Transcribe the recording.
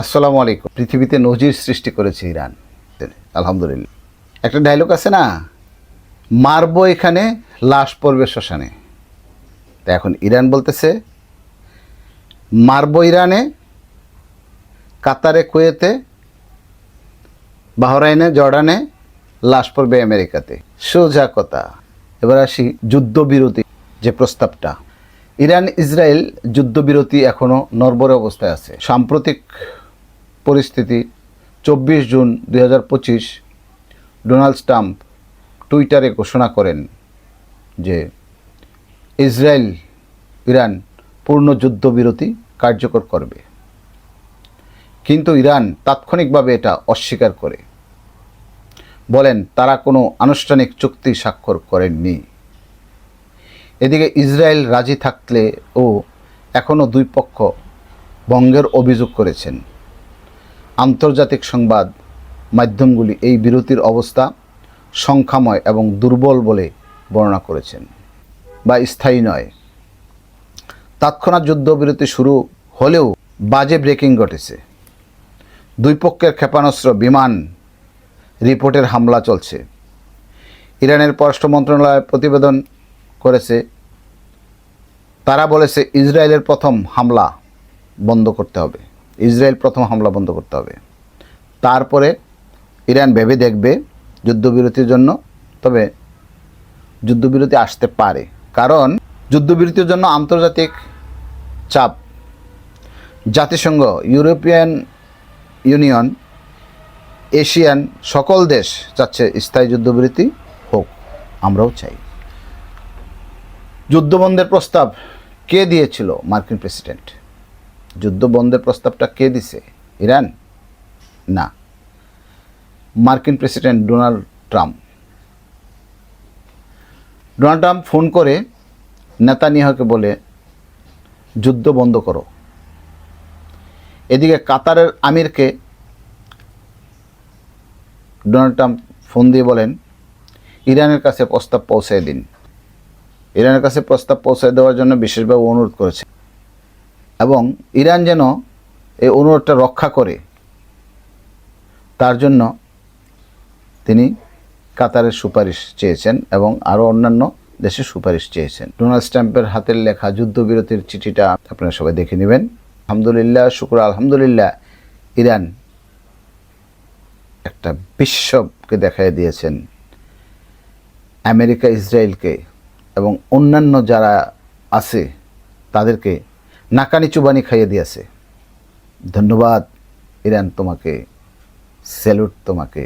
আসসালামু আলাইকুম। পৃথিবীতে নজির সৃষ্টি করেছে ইরান। আলহামদুলিল্লাহ। একটা ডায়লগ আছে না? মারবো এখানে, লাশ পড়বে শ্মশানে। তা এখন ইরান বলতেছে, মারবো ইরানে, কাতারে, কুয়েতে, বাহরাইনে, জর্ডানে, লাশ পড়বে আমেরিকাতে। সোজা কথা। এবার আসি যুদ্ধবিরতি যে প্রস্তাবটা। ইরান ইসরায়েল যুদ্ধবিরতি এখনও নরবরে অবস্থায় আছে। সাম্প্রতিক পরিস্থিতি। চব্বিশ জুন দুই হাজার পঁচিশ ডোনাল্ড ট্রাম্প টুইটারে ঘোষণা করেন যে ইসরায়েল, ইরান পূর্ণ যুদ্ধবিরতি কার্যকর করবে। কিন্তু ইরান তাৎক্ষণিকভাবে এটা অস্বীকার করে। বলেন, তারা কোনো আনুষ্ঠানিক চুক্তি স্বাক্ষর করেননি। এদিকে ইসরায়েল রাজি থাকলে ও এখনও দুই পক্ষ ভঙ্গের অভিযোগ করেছেন। আন্তর্জাতিক সংবাদ মাধ্যমগুলি এই বিরতির অবস্থা সংখ্যাময় এবং দুর্বল বলে বর্ণনা করেছেন। বা স্থায়ী নয়। তৎক্ষণাৎ যুদ্ধবিরতি শুরু হলেও বাজে ব্রেকিং ঘটেছে। দুই পক্ষের ক্ষেপণাস্ত্র, বিমান রিপোর্টের হামলা চলছে। ইরানের পররাষ্ট্র মন্ত্রণালয় প্রতিবেদন করেছে, তারা বলেছে ইসরায়েলের প্রথম হামলা বন্ধ করতে হবে। ইসরায়েল প্রথম হামলা বন্ধ করতে হবে। তারপরে ইরান ভেবে দেখবে যুদ্ধবিরতির জন্য, তবে যুদ্ধবিরতি আসতে পারে। কারণ যুদ্ধবিরতির জন্য আন্তর্জাতিক চাপ। জাতিসংঘ, ইউরোপিয়ান ইউনিয়ন, এশিয়ান সকল দেশ চাচ্ছে স্থায়ী যুদ্ধবিরতি হোক, আমরাও চাই। যুদ্ধবন্ধের প্রস্তাব কে দিয়েছিল মার্কিন প্রেসিডেন্ট? যুদ্ধবন্ধের প্রস্তাবটা কে দিছে? ইরান? না। মার্কিন president Donald Trump. Donald Trump phone করে নেতানিয়াহুকে বলে, যুদ্ধ বন্ধ করো। এদিকে কাতারের আমিরকে ডোনাল্ড ট্রাম্প ফোন দিয়ে বলেন, ইরানের কাছে প্রস্তাব পৌঁছায় দিন। ইরানের কাছে প্রস্তাব পৌঁছায় দেওয়ার জন্য বিশেষভাবে অনুরোধ করেছে। এবং ইরান যেন এই অনুরোধটা রক্ষা করে, তার জন্য তিনি কাতারের সুপারিশ চেয়েছেন এবং আরও অন্যান্য দেশের সুপারিশ চেয়েছেন। ডোনাল্ড স্ট্যাম্পের হাতের লেখা যুদ্ধবিরতির চিঠিটা আপনারা সবাই দেখে নেবেন। আলহামদুলিল্লাহ, শুক্র আলহামদুলিল্লাহ, ইরান একটা বিশ্বকে দেখাই দিয়েছেন। আমেরিকা, ইসরায়েলকে এবং অন্যান্য যারা আছে, তাদেরকে নাকানি চুবানি খাইয়ে দিয়েছে। ধন্যবাদ ইরান তোমাকে। স্যালুট তোমাকে।